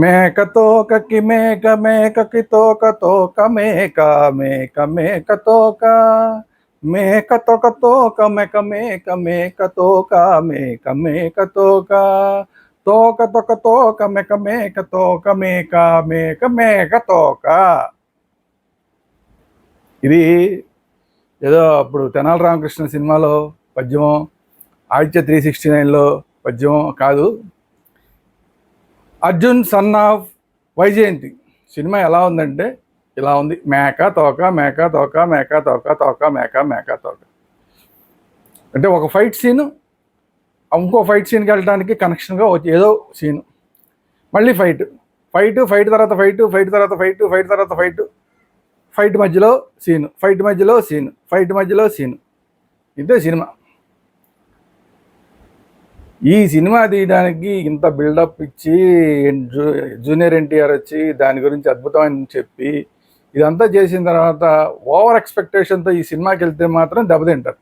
మేక తోకకి మేక మేకకి తోక తోక మేక మేక మేక తోక. మేక తోక తోక మేక మేక మేక తోక మేక మేక తోక. తోక తోక తోక మేక మేక తోక మేక మేక మేక తోక. ఇది ఏదో అప్పుడు తెనాల రామకృష్ణ సినిమాలో పద్యమం ఆదిత్య త్రీ సిక్స్టీ నైన్లో పద్యమం కాదు. Arjun son of Vyjayanthi. Cinema ఎలా ఉందంటే ఇలా ఉంది. మేక తోక మేక తోక మేక తోక తోక మేక మేక తోక. అంటే ఒక ఫైట్ సీను ఇంకో ఫైట్ సీన్కి వెళ్ళడానికి కనెక్షన్గా వచ్చి ఏదో సీను మళ్ళీ ఫైట్ ఫైట్ ఫైట్ తర్వాత ఫైట్ ఫైట్ తర్వాత ఫైట్ ఫైట్ తర్వాత ఫైట్ ఫైట్ మధ్యలో సీను ఫైట్ మధ్యలో సీను ఫైట్ మధ్యలో సీను ఇదే సినిమా. ఈ సినిమా తీయడానికి ఇంత బిల్డప్ ఇచ్చి జూ- జూనియర్ ఎన్టీఆర్ వచ్చి దాని గురించి అద్భుతమని చెప్పి ఇదంతా చేసిన తర్వాత ఓవర్ ఎక్స్పెక్టేషన్తో ఈ సినిమాకి వెళ్తే మాత్రం దెబ్బతింటారు.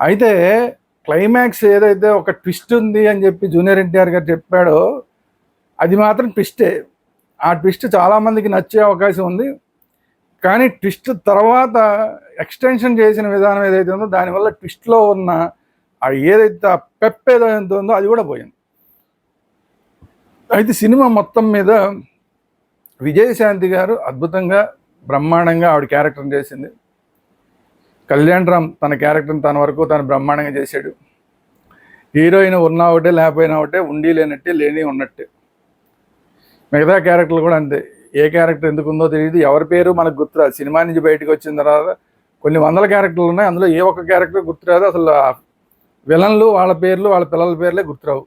అయితే క్లైమాక్స్ ఏదైతే ఒక ట్విస్ట్ ఉంది అని చెప్పి జూనియర్ ఎన్టీఆర్ గారు చెప్పాడో అది మాత్రం ట్విస్టే. ఆ ట్విస్ట్ చాలామందికి నచ్చే అవకాశం ఉంది. కానీ ట్విస్ట్ తర్వాత ఎక్స్టెన్షన్ చేసిన విధానం ఏదైతే ఉందో దానివల్ల ట్విస్ట్లో ఉన్న ఏదైతే ఆ పెప్ ఏదైతే ఉందో అది కూడా పోయింది. అయితే సినిమా మొత్తం మీద విజయశాంతి గారు అద్భుతంగా బ్రహ్మాండంగా ఆవిడ క్యారెక్టర్ చేసింది. కళ్యాణ్ రామ్ తన క్యారెక్టర్ని తన వరకు తను బ్రహ్మాండంగా చేశాడు. హీరోయిన్ ఉన్నా ఒకటే లేకపోయినా ఒకటే ఉండి లేనట్టే లేని ఉన్నట్టే. మిగతా క్యారెక్టర్లు కూడా అంతే. ఏ క్యారెక్టర్ ఎందుకు ఉందో తెలియదు. ఎవరి పేరు మనకు గుర్తురాదు సినిమా నుంచి బయటకు వచ్చిన తర్వాత కొన్ని వందల క్యారెక్టర్లు ఉన్నాయి. అందులో ఏ ఒక్క క్యారెక్టర్ గుర్తురాదు అసలు విలన్లు వాళ్ళ పేర్లు వాళ్ళ పిల్లల పేర్లే గుర్తురావు.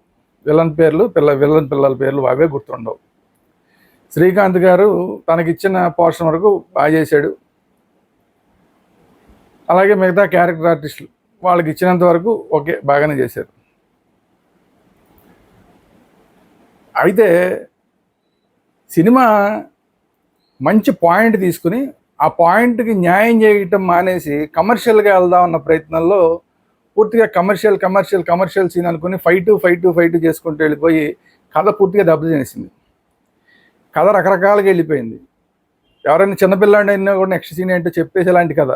విలన్ పేర్లు పిల్ల విలన్ పిల్లల పేర్లు అవే గుర్తుండవు. శ్రీకాంత్ గారు తనకిచ్చిన పోర్షన్ వరకు బాగా చేశాడు. అలాగే మిగతా క్యారెక్టర్ ఆర్టిస్టులు వాళ్ళకి ఇచ్చినంత వరకు ఓకే బాగానే చేశారు. అయితే సినిమా మంచి పాయింట్ తీసుకుని ఆ పాయింట్కి న్యాయం చేయటం మానేసి కమర్షియల్గా వెళ్దామన్న ప్రయత్నంలో పూర్తిగా కమర్షియల్ కమర్షియల్ కమర్షియల్ సీన్ అనుకుని ఫైట్ ఫైట్ ఫైట్ చేసుకుంటూ వెళ్ళిపోయి కథ పూర్తిగా దెబ్బతినేసింది. కథ రకరకాలుగా వెళ్ళిపోయింది. ఎవరైనా చిన్నపిల్లాడి అయినా కూడా నెక్స్ట్ సీన్ ఏంటో చెప్పేసి అలాంటి కథ.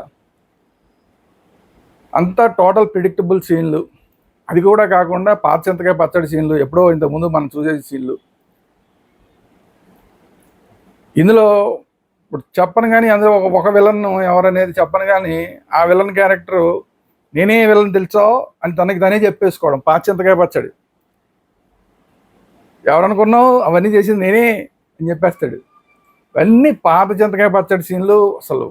అంతా టోటల్ ప్రిడిక్టబుల్ సీన్లు అది కూడా కాకుండా పాతచింతకాయ పచ్చడి సీన్లు ఎప్పుడో ఇంతకుముందు మనం చూసే సీన్లు ఇందులో ఇప్పుడు చెప్పను కానీ అందులో ఒక ఒక విలన్ ఎవరనేది చెప్పను కానీ ఆ విలన్ క్యారెక్టర్ నేనే వీళ్ళని తెలుసో అని తనకి తనే చెప్పేసుకోవడం. పాచింతకాయ పచ్చడి ఎవరనుకున్నావు? అవన్నీ చేసింది నేనే అని చెప్పేస్తాడు. ఇవన్నీ పాత చింతకాయ పచ్చడి సీన్లు అసలు.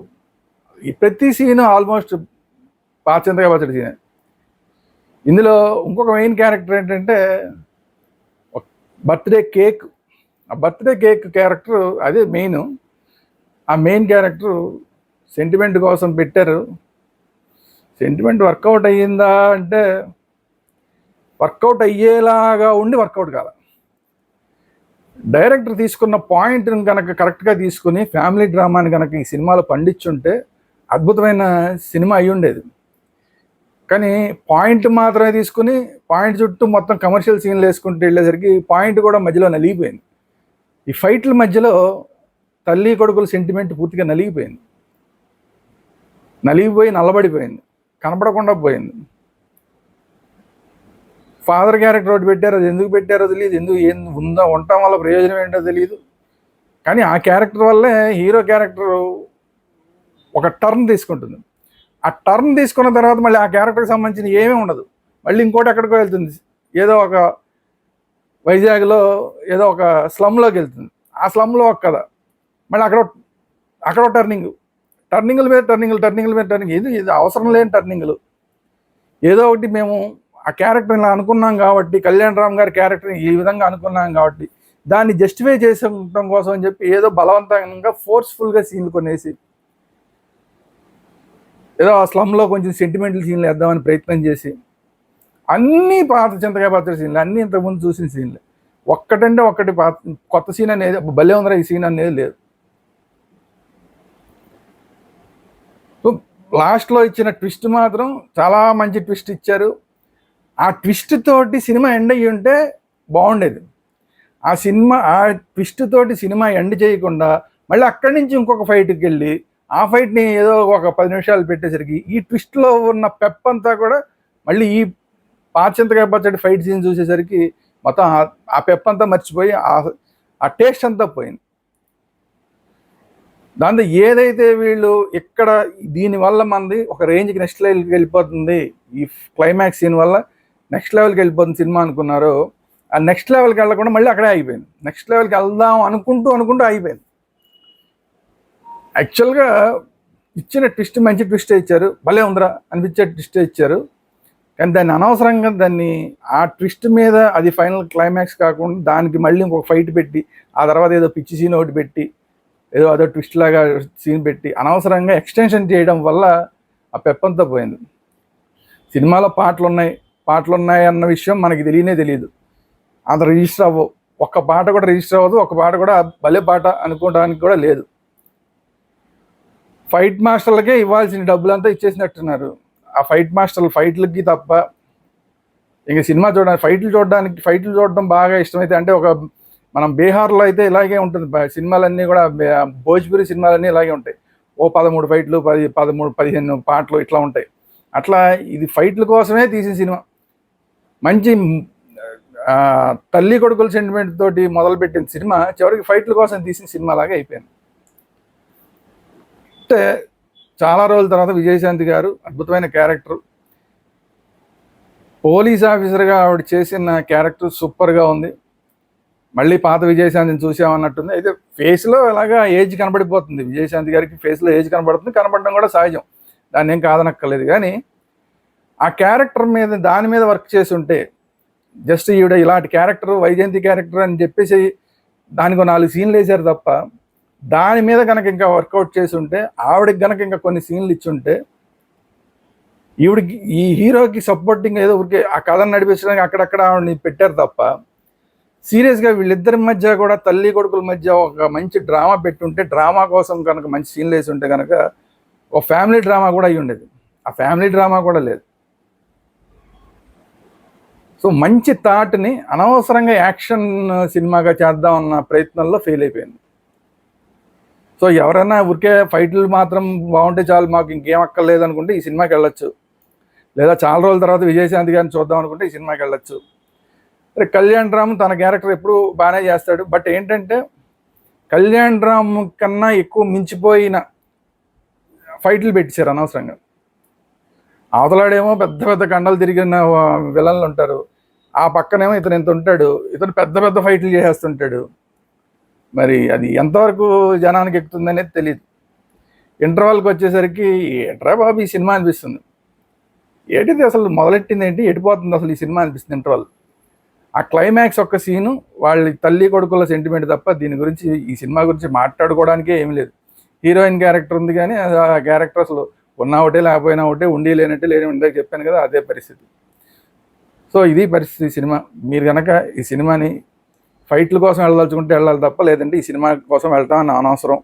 ఈ ప్రతి సీను ఆల్మోస్ట్ పాత చింతకాయ పచ్చడి సీనే. ఇందులో ఇంకొక మెయిన్ క్యారెక్టర్ ఏంటంటే బర్త్డే కేక్. ఆ బర్త్డే కేక్ క్యారెక్టర్ అదే మెయిన్ ఆ మెయిన్ క్యారెక్టర్ సెంటిమెంట్ కోసం పెట్టారు. సెంటిమెంట్ వర్కౌట్ అయ్యిందా అంటే వర్కౌట్ అయ్యేలాగా ఉండి వర్కౌట్ కాల డైరెక్టర్ తీసుకున్న పాయింట్ని కనుక కరెక్ట్గా తీసుకుని ఫ్యామిలీ డ్రామాని కనుక ఈ సినిమాలో పండించుంటే అద్భుతమైన సినిమా అయి ఉండేది. కానీ పాయింట్ మాత్రమే తీసుకుని పాయింట్ చుట్టూ మొత్తం కమర్షియల్ సీన్లు వేసుకుంటూ వెళ్ళేసరికి పాయింట్ కూడా మధ్యలో నలిగిపోయింది. ఈ ఫైట్ల మధ్యలో తల్లి కొడుకుల సెంటిమెంట్ పూర్తిగా నలిగిపోయింది. నలిగిపోయి నల్లబడిపోయింది. కనపడకుండా పోయింది. ఫాదర్ క్యారెక్టర్ ఒకటి పెట్టారు అది ఎందుకు పెట్టారో తెలియదు ఎందుకు ఏం ఉందా ఉండటం వల్ల ప్రయోజనం ఏంటో తెలియదు కానీ ఆ క్యారెక్టర్ వల్లే హీరో క్యారెక్టర్ ఒక టర్న్ తీసుకుంటుంది. ఆ టర్న్ తీసుకున్న తర్వాత మళ్ళీ ఆ క్యారెక్టర్కి సంబంధించిన ఏమీ ఉండదు. మళ్ళీ ఇంకోటి ఎక్కడికో వెళ్తుంది. ఏదో ఒక వైజాగ్లో ఏదో ఒక స్లమ్లోకి వెళ్తుంది. ఆ స్లమ్లో ఒక కథ. మళ్ళీ అక్కడ అక్కడ టర్నింగ్ టర్నింగ్ల మీద టర్నింగ్లు టర్నింగ్ల మీద టర్నింగ్ ఇది ఇది అవసరం లేని టర్నింగ్లు. ఏదో ఒకటి మేము ఆ క్యారెక్టర్ ఇలా అనుకున్నాం కాబట్టి కళ్యాణ్ రామ్ గారి క్యారెక్టర్ని ఈ విధంగా అనుకున్నాం కాబట్టి దాన్ని జస్టిఫై చేసడం కోసం అని చెప్పి ఏదో బలవంతంగా ఫోర్స్ఫుల్గా సీన్లు కొనేసి ఏదో ఆ స్లమ్లో కొంచెం సెంటిమెంటల్ సీన్లు వేద్దామని ప్రయత్నం చేసి అన్నీ పాత చింతకాయ పాత్ర సీన్లు అన్నీ ఇంతకుముందు చూసిన సీన్లు. ఒక్కటంటే ఒక్కటి పాత కొత్త సీన్ అనేది భలే ఉందిరా ఈ సీన్ అనేది లేదు. సో లాస్ట్లో ఇచ్చిన ట్విస్ట్ మాత్రం చాలా మంచి ట్విస్ట్ ఇచ్చారు. ఆ ట్విస్ట్ తోటి సినిమా ఎండ్ అయ్యి ఉంటే బాగుండేది. ఆ సినిమా ఆ ట్విస్ట్ తోటి సినిమా ఎండ్ చేయకుండా మళ్ళీ అక్కడి నుంచి ఇంకొక ఫైట్కి వెళ్ళి ఆ ఫైట్ని ఏదో ఒక పది నిమిషాలు పెట్టేసరికి ఈ ట్విస్ట్లో ఉన్న పెప్ అంతా కూడా మళ్ళీ ఈ పాచింతకాయ పచ్చడి ఫైట్ సీన్ చూసేసరికి మొత్తం ఆ- ఆ పెప్ అంతా మర్చిపోయి ఆ- ఆ టేస్ట్ అంతా పోయింది. దాంతో ఏదైతే వీళ్ళు ఇక్కడ దీనివల్ల మంది ఒక రేంజ్కి నెక్స్ట్ లెవెల్కి వెళ్ళిపోతుంది ఈ క్లైమాక్స్ సీన్ వల్ల నెక్స్ట్ లెవెల్కి వెళ్ళిపోతుంది సినిమా అనుకున్నారో ఆ నెక్స్ట్ లెవెల్కి వెళ్ళకుండా మళ్ళీ అక్కడే అయిపోయింది నెక్స్ట్ లెవెల్కి వెళ్దాం అనుకుంటూ అనుకుంటూ అయిపోయింది యాక్చువల్గా ఇచ్చిన ట్విస్ట్ మంచి ట్విస్ట్ ఇచ్చారు. భలే ఉందిరా అనిపించే ట్విస్ట్ ఇచ్చారు. కానీ దాన్ని అనవసరంగా దాన్ని ఆ ట్విస్ట్ మీద అది ఫైనల్ క్లైమాక్స్ కాకుండా దానికి మళ్ళీ ఇంకొక ఫైట్ పెట్టి ఆ తర్వాత ఏదో పిచ్చి సీన్ ఒకటి పెట్టి ఏదో అదో ట్విస్ట్ లాగా సీన్ పెట్టి అనవసరంగా ఎక్స్టెన్షన్ చేయడం వల్ల ఆ పెప్పంతా పోయింది. సినిమాలో పాటలు ఉన్నాయి పాటలు ఉన్నాయి అన్న విషయం మనకి తెలియనే తెలియదు అంత రిజిస్టర్ అవ్వవు. ఒక్క పాట కూడా రిజిస్టర్ అవ్వదు ఒక పాట కూడా భలే పాట అనుకోవడానికి కూడా లేదు. ఫైట్ మాస్టర్లకే ఇవ్వాల్సిన డబ్బులంతా ఇచ్చేసినట్టున్నారు. ఆ ఫైట్ మాస్టర్లు ఫైట్లకి తప్ప ఇంకా సినిమా చూడడానికి ఫైట్లు చూడడానికి ఫైట్లు చూడడం బాగా ఇష్టమైతే అంటే ఒక మనం బీహార్లో అయితే ఇలాగే ఉంటుంది. సినిమాలన్నీ కూడా భోజ్పురి సినిమాలన్నీ ఇలాగే ఉంటాయి. ఓ పదమూడు ఫైట్లు పది పదమూడు పదిహేను పాటలు ఇట్లా ఉంటాయి. అట్లా ఇది ఫైట్ల కోసమే తీసిన సినిమా. మంచి తల్లి కొడుకుల సెంటిమెంట్ తోటి మొదలుపెట్టిన సినిమా చివరికి ఫైట్ల కోసం తీసిన సినిమా లాగా అయిపోయింది. అంటే చాలా రోజుల తర్వాత విజయశాంతి గారు అద్భుతమైన క్యారెక్టర్ పోలీస్ ఆఫీసర్గా ఆవిడ చేసిన క్యారెక్టర్ సూపర్గా ఉంది. మళ్ళీ పాత విజయశాంతిని చూసామన్నట్టుంది. అయితే ఫేస్లో ఇలాగా ఏజ్ కనబడిపోతుంది. విజయశాంతి గారికి ఫేస్లో ఏజ్ కనబడుతుంది. కనబడడం కూడా సహజం. దాన్ని ఏం కాదనక్కర్లేదు. కానీ ఆ క్యారెక్టర్ మీద దాని మీద వర్క్ చేసి ఉంటే జస్ట్ ఈవిడ ఇలాంటి క్యారెక్టర్ వైజయంతి క్యారెక్టర్ అని చెప్పేసి దానికి నాలుగు సీన్లు వేశారు తప్ప దాని మీద కనుక ఇంకా వర్కౌట్ చేసి ఉంటే ఆవిడకి కనుక ఇంకా కొన్ని సీన్లు ఇచ్చి ఉంటే ఈవిడికి ఈ హీరోకి సపోర్టింగ్ ఏదో ఊరికే ఆ కథను నడిపించడానికి అక్కడక్కడ ఆవిడని పెట్టారు తప్ప సీరియస్గా వీళ్ళిద్దరి మధ్య కూడా తల్లి కొడుకుల మధ్య ఒక మంచి డ్రామా పెట్టుంటే డ్రామా కోసం కనుక మంచి సీన్లు వేసి ఉంటే కనుక ఒక ఫ్యామిలీ డ్రామా కూడా అయి ఉండేది. ఆ ఫ్యామిలీ డ్రామా కూడా లేదు. సో మంచి థాట్ని అనవసరంగా యాక్షన్ సినిమాగా చేద్దామన్న ప్రయత్నంలో ఫెయిల్ అయిపోయింది. సో ఎవరైనా ఊరికే ఫైట్లు మాత్రం బాగుంటే చాలు మాకు ఇంకేం అక్కర్లేదు అనుకుంటే ఈ సినిమాకి వెళ్ళొచ్చు. లేదా చాలా రోజుల తర్వాత విజయశాంతి గారిని చూద్దాం అనుకుంటే ఈ సినిమాకి వెళ్ళొచ్చు. కళ్యాణ్ రామ్ తన క్యారెక్టర్ ఎప్పుడు బాగానే చేస్తాడు. బట్ ఏంటంటే కళ్యాణ్ రామ్ కన్నా ఎక్కువ మించిపోయిన ఫైట్లు పెట్టించారు అనవసరంగా. అవతలాడేమో పెద్ద పెద్ద కండలు తిరిగిన విలన్లు ఉంటారు. ఆ పక్కనేమో ఇతను ఎంత ఉంటాడు ఇతను పెద్ద పెద్ద ఫైట్లు చేసేస్తుంటాడు మరి అది ఎంతవరకు జనానికి ఎక్కుతుంది అనేది తెలియదు ఇంటర్వాల్కి వచ్చేసరికి ఏట్రా బాబు ఈ సినిమా అనిపిస్తుంది. ఏంటిది అసలు మొదలెట్టింది ఏంటి ఎడిపోతుంది అసలు ఈ సినిమా అనిపిస్తుంది ఇంటర్వాల్ ఆ క్లైమాక్స్ ఒక్క సీను వాళ్ళ తల్లి కొడుకుల సెంటిమెంట్ తప్ప దీని గురించి ఈ సినిమా గురించి మాట్లాడుకోవడానికే ఏమీ లేదు. హీరోయిన్ క్యారెక్టర్ ఉంది కానీ అది ఆ క్యారెక్టర్ అసలు ఉన్నా ఒకటే లేకపోయినా ఒకటే ఉండి లేనట్టే లేని ఉండేది చెప్పాను కదా అదే పరిస్థితి. సో ఇది పరిస్థితి ఈ సినిమా. మీరు కనుక ఈ సినిమాని ఫైట్ల కోసం వెళ్ళదలుచుకుంటే వెళ్ళాలి తప్ప లేదంటే ఈ సినిమా కోసం వెళ్తామని అనవసరం.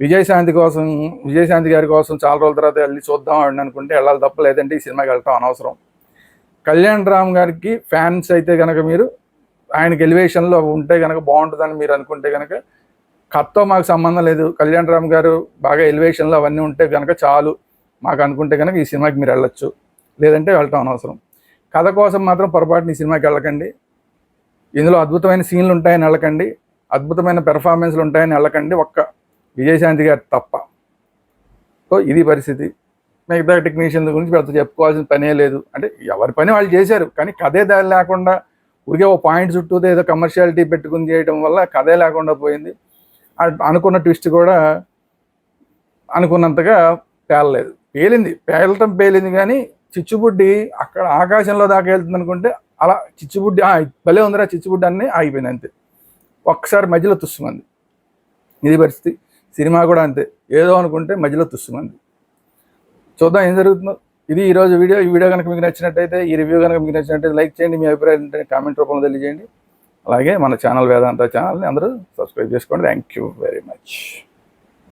విజయశాంతి కోసం విజయశాంతి గారి కోసం చాలా రోజుల తర్వాత వెళ్ళి చూద్దాం అని అనుకుంటే వెళ్ళాలి తప్ప లేదంటే ఈ సినిమాకి వెళ్తాం అనవసరం. కళ్యాణ్ రామ్ గారికి ఫ్యాన్స్ అయితే కనుక మీరు ఆయనకి ఎలివేషన్లో ఉంటే కనుక బాగుంటుందని మీరు అనుకుంటే కనుక కథతో మాకు సంబంధం లేదు. కళ్యాణ్ రామ్ గారు బాగా ఎలివేషన్లో అవన్నీ ఉంటే కనుక చాలు. మాకు అనుకుంటే కనుక ఈ సినిమాకి మీరు వెళ్ళొచ్చు. లేదంటే వెళ్ళటం అనవసరం. కథ కోసం మాత్రం పొరపాటున ఈ సినిమాకి వెళ్ళకండి. ఇందులో అద్భుతమైన సీన్లు ఉంటాయని వెళ్ళకండి. అద్భుతమైన పెర్ఫార్మెన్స్లు ఉంటాయని వెళ్ళకండి. ఒక్క విజయశాంతి గారు తప్ప. సో ఇది పరిస్థితి. మిగతా టెక్నీషియన్ గురించి పెద్ద చెప్పుకోవాల్సిన పనే లేదు. అంటే ఎవరి పని వాళ్ళు చేశారు కానీ కథే దారి లేకుండా ఊరికే ఓ పాయింట్ చుట్టూ ఏదో కమర్షియాలిటీ పెట్టుకుని చేయడం వల్ల కథే లేకుండా పోయింది. అనుకున్న ట్విస్ట్ కూడా అనుకున్నంతగా పేలలేదు. పేలింది. పేలటం పేలింది కానీ చిచ్చుబుడ్డి అక్కడ ఆకాశంలో దాకా వెళ్తుంది అనుకుంటే అలా చిచ్చుబుడ్డి "ఆ, భలే ఉందిరా చిచ్చుబుడ్డి అన్నీ ఆగిపోయింది అంతే. ఒక్కసారి మధ్యలో తుస్సుమంది. ఇది పరిస్థితి. సినిమా కూడా అంతే. ఏదో అనుకుంటే మధ్యలో తుస్సుమంది. చూద్దాం ఏం జరుగుతుందో. ఇది ఈరోజు వీడియో. ఈ వీడియో కనుక మీకు నచ్చినట్టయితే ఈ రివ్యూ కనుక మీకు నచ్చినట్టయితే లైక్ చేయండి. మీ అభిప్రాయం ఏంటంటే కామెంట్ రూపంలో తెలియజేయండి. అలాగే మన ఛానల్ వేదాంత ఛానల్ని అందరూ సబ్స్క్రైబ్ చేసుకోండి. Thank you very much